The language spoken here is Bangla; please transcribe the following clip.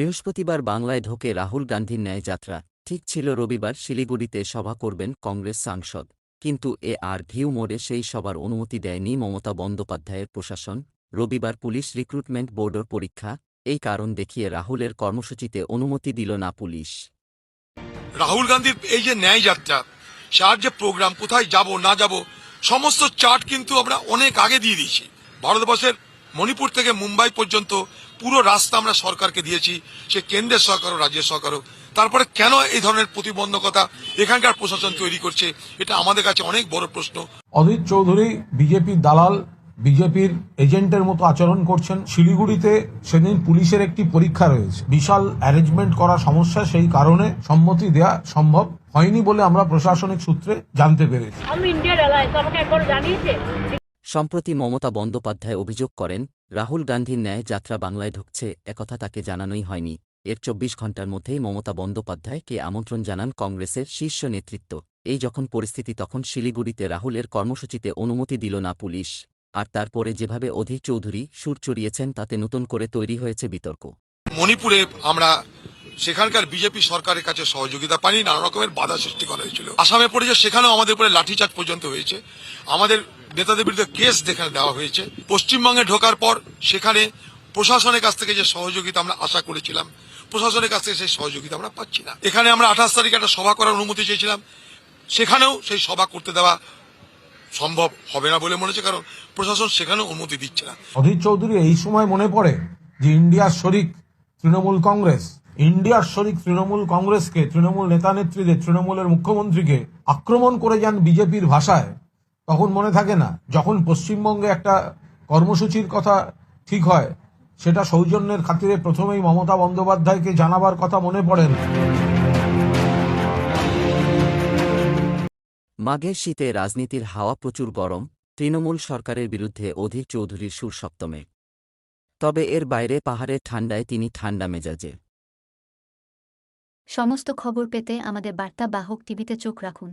বৃহস্পতিবার বাংলায় ঢোকে রাহুল গান্ধীর ন্যায় যাত্রা ঠিক ছিল রবিবার শিলিগুড়িতে সভা করবেন কংগ্রেস সাংসদ। কিন্তু এ আর ভিউ মোড়ে সেই সবার অনুমতি দেয়নি মমতা বন্দ্যোপাধ্যায়ের প্রশাসন। রবিবার পুলিশ রিক্রুটমেন্ট বোর্ডের পরীক্ষা। এই কারণ দেখিয়ে রাহুলের কর্মসূচিতে অনুমতি দিল না পুলিশ। রাহুল গান্ধীর এই যে ন্যায় যাত্রা তার যে প্রোগ্রাম, কোথায় যাব, না যাব, সমস্ত চার্ট কিন্তু আমরা অনেক আগে দিয়ে দিয়েছি। ভারতবর্ষের মণিপুর থেকে মুম্বাই পর্যন্ত পুরো রাস্তা আমরা সরকারকে দিয়েছি সে কেন্দ্রের সরকার ও রাজ্যের সরকারও তারপরে কেন এই ধরনের প্রতিবন্ধকতা এখানকার প্রশাসন তৈরি করছে এটা আমাদের কাছে অনেক বড় প্রশ্ন। অদিত চৌধুরী বিজেপির দালাল বিজেপির এজেন্টের মতো আচরণ করছেন। শিলিগুড়িতে সেদিন পুলিশের একটি পরীক্ষা রয়েছে। বিশাল অ্যারেঞ্জমেন্ট করা সমস্যা সেই কারণে সম্মতি দেয়া সম্ভব হয়নি বলে আমরা প্রশাসনিক সূত্রে জানতে পেরেছি। আমি ইন্ডিয়ার এলাই আমাকে একবার জানিয়েছে সম্প্রতি মমতা বন্দ্যোপাধ্যায় অভিযোগ করেন, রাহুল গান্ধীর ন্যায় যাত্রা বাংলায় ঢুকছে, একথা তাকে জানানোই হয়নি। এর চব্বিশ ঘণ্টার মধ্যেই মমতা বন্দ্যোপাধ্যায়কে আমন্ত্রণ জানান কংগ্রেসের শীর্ষ নেতৃত্ব। এই যখন পরিস্থিতি তখন শিলিগুড়িতে রাহুলের কর্মসূচিতে অনুমতি দিল না পুলিশ। আর তারপরে যেভাবে অধীর চৌধুরী সুর চড়িয়েছেন তাতে নতুন করে তৈরি হয়েছে বিতর্ক। মণিপুরে আমরা সেখানকার বিজেপি সরকারের কাছে সহযোগিতা পাইনি নানা রকমের বাধা সৃষ্টি করা হয়েছিল। আসামে পড়েছে সেখানেও আমাদের উপরে লাঠিচার্জ পর্যন্ত হয়েছে। আমাদের নেতাদের বিরুদ্ধে কেস দেখানে দেওয়া হয়েছে, পশ্চিমবঙ্গে ঢোকার পর সেখানে প্রশাসনের কাছ থেকে যে সহযোগিতা আমরা আশা করেছিলাম, প্রশাসনের কাছ থেকে সেই সহযোগিতা আমরা পাচ্ছি না। এখানে আমরা আঠাশ তারিখে একটা সভা করার অনুমতি চেয়েছিলাম। সেখানেও সেই সভা করতে দেওয়া সম্ভব হবে না বলে মনে হচ্ছে, কারণ প্রশাসন সেখানেও অনুমতি দিচ্ছে না। অধীর চৌধুরী, এই সময় মনে পড়ে যে ইন্ডিয়ার শরিক তৃণমূল কংগ্রেস ইন্ডিয়ার শরিক তৃণমূল কংগ্রেসকে, তৃণমূল নেতা নেত্রীদের, তৃণমূলের মুখ্যমন্ত্রীকে আক্রমণ করে যান বিজেপির ভাষায়, তখন মনে থাকে না, যখন পশ্চিমবঙ্গে একটা কর্মসূচির কথা ঠিক হয়, সেটা সৌজন্যের খাতিরে প্রথমেই মমতা বন্দ্যোপাধ্যায়কে জানাবার কথা মনে পড়ে না। মাঘের শীতে রাজনীতির হাওয়া প্রচুর গরম, তৃণমূল সরকারের বিরুদ্ধে অধীর চৌধুরীর সুর সপ্তমে। তবে এর বাইরে পাহাড়ের ঠান্ডায় তিনি ঠান্ডা মেজাজে। সমস্ত খবর পেতে আমাদের বার্তা বাহক টিভিতে চোখ রাখুন।